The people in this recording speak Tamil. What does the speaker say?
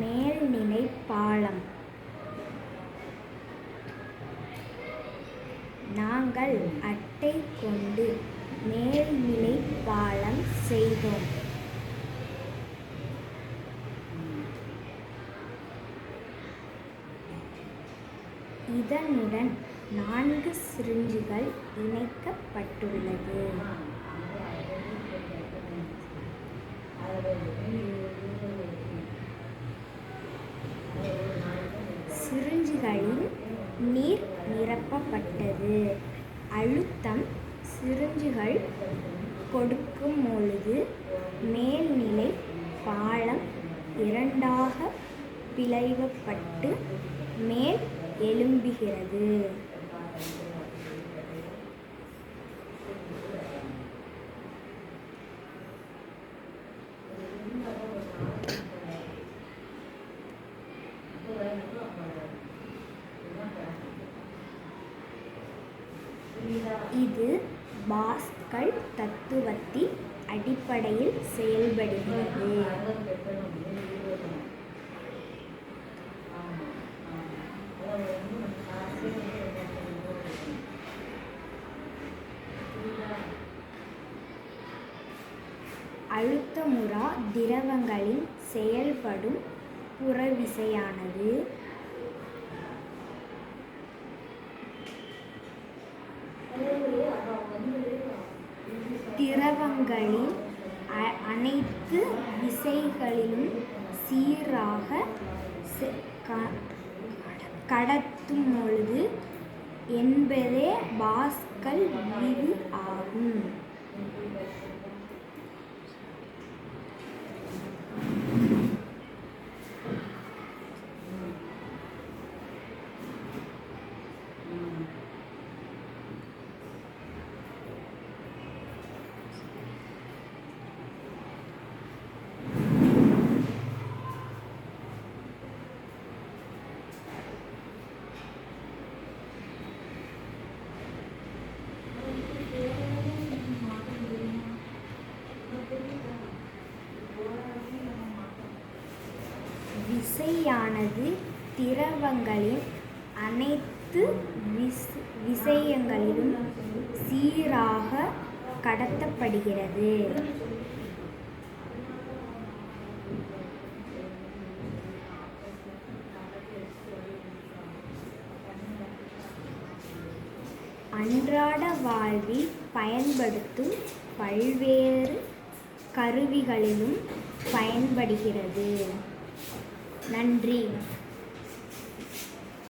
மேல்நிலை பாலம் நாங்கள் அட்டை கொண்டு மேல்நிலை பாலம் செய்தோம். இதனுடன் நான்கு சிரிஞ்சுகள் இணைக்கப்பட்டுள்ளது. சிரிஞ்சுகளில் நீர் நிரப்பப்பட்டது. அழுத்தம் சிரிஞ்சுகள் கொடுக்கும் பொழுது மேல்நிலை பாலம் இரண்டாக பிளவுபட்டு மேல் எழும்புகிறது. இது பாஸ்கல் தத்துவத்தின் அடிப்படையில் செயல்படுகிறது. அழுத்தமுறா திரவங்களில் செயல்படும் புறவிசையானது. திரவங்களின் அனைத்து விசைகளிலும் சீராக கடத்தும் பொழுது என்பதே பாஸ்கல் விதி ஆகும். விசையானது திரவங்களின் அனைத்து விஸ் விஷயங்களிலும் சீராக கடத்தப்படுகிறது. அன்றாட வாழ்வில் பயன்படுத்தும் பல்வேறு கருவிகளிலும் பயன்படுகிறது. நன்றி